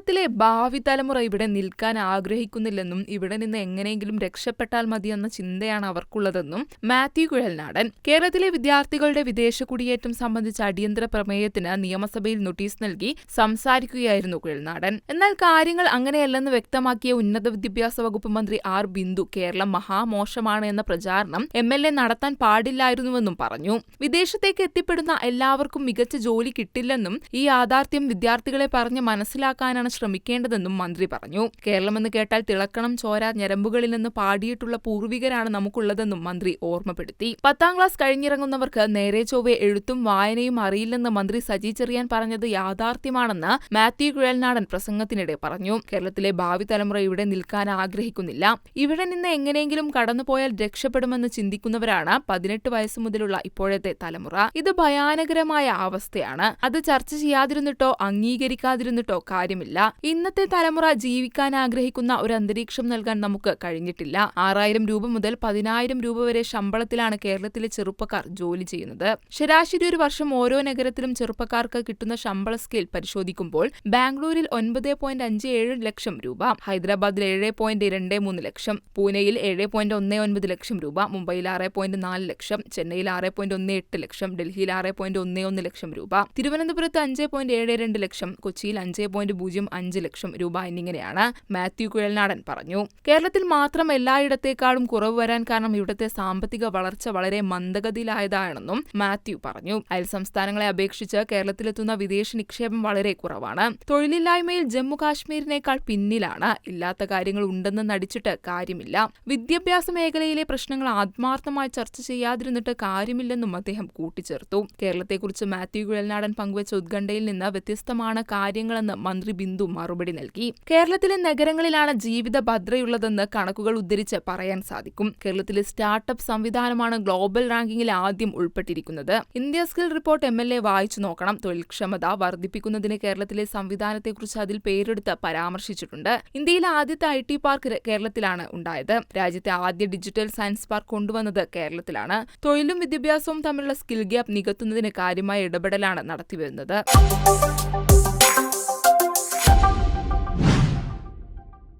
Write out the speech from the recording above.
കേരളത്തിലെ ഭാവി തലമുറ ഇവിടെ നിൽക്കാൻ ആഗ്രഹിക്കുന്നില്ലെന്നും ഇവിടെ നിന്ന് എങ്ങനെയെങ്കിലും രക്ഷപ്പെട്ടാൽ മതിയെന്ന ചിന്തയാണ് അവർക്കുള്ളതെന്നും മാത്യു കുഴൽനാടൻ. കേരളത്തിലെ വിദ്യാർത്ഥികളുടെ വിദേശ കുടിയേറ്റം സംബന്ധിച്ച അടിയന്തര പ്രമേയത്തിന് നിയമസഭയിൽ നോട്ടീസ് നൽകി സംസാരിക്കുകയായിരുന്നു കുഴൽനാടൻ. എന്നാൽ കാര്യങ്ങൾ അങ്ങനെയല്ലെന്ന് വ്യക്തമാക്കിയ ഉന്നത വിദ്യാഭ്യാസ വകുപ്പ് മന്ത്രി ആർ ബിന്ദു കേരളം മഹാമോശമാണ് എന്ന പ്രചാരണം എം എൽ എ നടത്താൻ പാടില്ലായിരുന്നുവെന്നും പറഞ്ഞു. വിദേശത്തേക്ക് എത്തിപ്പെടുന്ന എല്ലാവർക്കും മികച്ച ജോലി കിട്ടില്ലെന്നും ഈ യാഥാർത്ഥ്യം വിദ്യാർത്ഥികളെ പറഞ്ഞ് മനസ്സിലാക്കാനാണ് ശ്രമിക്കേണ്ടതെന്നും മന്ത്രി പറഞ്ഞു. കേരളമെന്ന് കേട്ടാൽ തിളക്കണം ചോര ഞരമ്പുകളിൽ നിന്ന് പാടിയിട്ടുള്ള പൂർവികരാണ് നമുക്കുള്ളതെന്നും മന്ത്രി ഓർമ്മപ്പെടുത്തി. പത്താം ക്ലാസ് കഴിഞ്ഞിറങ്ങുന്നവർക്ക് നേരെ ചൊവ്വെ എഴുത്തും വായനയും അറിയില്ലെന്ന് മന്ത്രി സജി ചെറിയാൻ പറഞ്ഞത് യാഥാർത്ഥ്യമാണെന്ന് മാത്യു കുഴൽനാടൻ പ്രസംഗത്തിനിടെ പറഞ്ഞു. കേരളത്തിലെ ഭാവി തലമുറ ഇവിടെ നിൽക്കാൻ ആഗ്രഹിക്കുന്നില്ല. ഇവിടെ നിന്ന് എങ്ങനെയെങ്കിലും കടന്നുപോയാൽ രക്ഷപ്പെടുമെന്ന് ചിന്തിക്കുന്നവരാണ് പതിനെട്ട് വയസ്സ് മുതലുള്ള ഇപ്പോഴത്തെ തലമുറ. ഇത് ഭയാനകരമായ അവസ്ഥയാണ്. അത് ചർച്ച ചെയ്യാതിരുന്നിട്ടോ അംഗീകരിക്കാതിരുന്നിട്ടോ കാര്യമില്ല. ഇന്നത്തെ തലമുറ ജീവിക്കാൻ ആഗ്രഹിക്കുന്ന ഒരു അന്തരീക്ഷം നൽകാൻ നമുക്ക് കഴിഞ്ഞിട്ടില്ല. ആറായിരം രൂപ മുതൽ പതിനായിരം രൂപ വരെ ശമ്പളത്തിലാണ് കേരളത്തിലെ ചെറുപ്പക്കാർ ജോലി ചെയ്യുന്നത്. ശരാശരി ഒരു വർഷം ഓരോ നഗരത്തിലും ചെറുപ്പക്കാർക്ക് കിട്ടുന്ന ശമ്പള സ്കെയിൽ പരിശോധിക്കുമ്പോൾ ബാംഗ്ലൂരിൽ ഒൻപത് പോയിന്റ് അഞ്ച് ഏഴ് ലക്ഷം രൂപ ഹൈദരാബാദിൽ ഏഴ് പോയിന്റ് രണ്ട് മൂന്ന് ലക്ഷം പൂനെയിൽ ഏഴ് പോയിന്റ് ഒന്ന് ഒൻപത് ലക്ഷം രൂപ മുംബൈയിൽ ആറ് പോയിന്റ് നാല് ലക്ഷം ചെന്നൈയിൽ ആറ് പോയിന്റ് ഒന്ന് എട്ട് ലക്ഷം ഡൽഹിയിൽ ആറ് പോയിന്റ് ഒന്ന് ഒന്ന് ലക്ഷം രൂപ തിരുവനന്തപുരത്ത് അഞ്ച് പോയിന്റ് ഏഴ് രണ്ട് ലക്ഷം കൊച്ചിയിൽ അഞ്ച് പോയിന്റ് പൂജ്യം അഞ്ച് ലക്ഷം രൂപ എന്നിങ്ങനെയാണ് മാത്യു കുഴൽനാടൻ പറഞ്ഞു. കേരളത്തിൽ മാത്രം എല്ലായിടത്തേക്കാളും കുറവ് വരാൻ കാരണം ഇവിടുത്തെ സാമ്പത്തിക വളർച്ച വളരെ മന്ദഗതിയിലായതാണെന്നും മാത്യു പറഞ്ഞു. അയൽ സംസ്ഥാനങ്ങളെ അപേക്ഷിച്ച് കേരളത്തിലെത്തുന്ന വിദേശ നിക്ഷേപം വളരെ കുറവാണ്. തൊഴിലില്ലായ്മയിൽ ജമ്മു കാശ്മീരിനേക്കാൾ പിന്നിലാണ്. ഇല്ലാത്ത കാര്യങ്ങൾ ഉണ്ടെന്ന് നടിച്ചിട്ട് കാര്യമില്ല. വിദ്യാഭ്യാസ മേഖലയിലെ പ്രശ്നങ്ങൾ ആത്മാർത്ഥമായി ചർച്ച ചെയ്യാതിരുന്നിട്ട് കാര്യമില്ലെന്നും അദ്ദേഹം കൂട്ടിച്ചേർത്തു. കേരളത്തെക്കുറിച്ച് മാത്യു കുഴൽനാടൻ പങ്കുവച്ച ഉത്കണ്ഠയിൽ നിന്ന് വ്യത്യസ്തമാണ് കാര്യങ്ങളെന്ന് മന്ത്രി ബിന്ദു മറുപടി നൽകി. കേരളത്തിലെ നഗരങ്ങളിലാണ് ജീവിത ഭദ്രയുള്ളതെന്ന് കണക്കുകൾ ഉദ്ധരിച്ച് പറയാൻ സാധിക്കും. കേരളത്തിലെ സ്റ്റാർട്ടപ്പ് സംവിധാനമാണ് ഗ്ലോബൽ റാങ്കിങ്ങിൽ ആദ്യം ഉൾപ്പെട്ടിരിക്കുന്നത്. India skill report M L A വായിച്ചു നോക്കണം. തൊഴിൽക്ഷമത വർദ്ധിപ്പിക്കുന്നതിന് കേരളത്തിലെ സംവിധാനത്തെക്കുറിച്ച് അതിൽ പേരെടുത്ത് പരാമർശിച്ചിട്ടുണ്ട്. ഇന്ത്യയിലെ ആദ്യത്തെ ഐ ടി പാർക്ക് കേരളത്തിലാണ് ഉണ്ടായത്. രാജ്യത്തെ ആദ്യ ഡിജിറ്റൽ സയൻസ് പാർക്ക് കൊണ്ടുവന്നത് കേരളത്തിലാണ്. തൊഴിലും വിദ്യാഭ്യാസവും തമ്മിലുള്ള സ്കിൽ ഗ്യാപ്പ് നികത്തുന്നതിന് കാര്യമായ ഇടപെടലാണ് നടത്തിവരുന്നത്.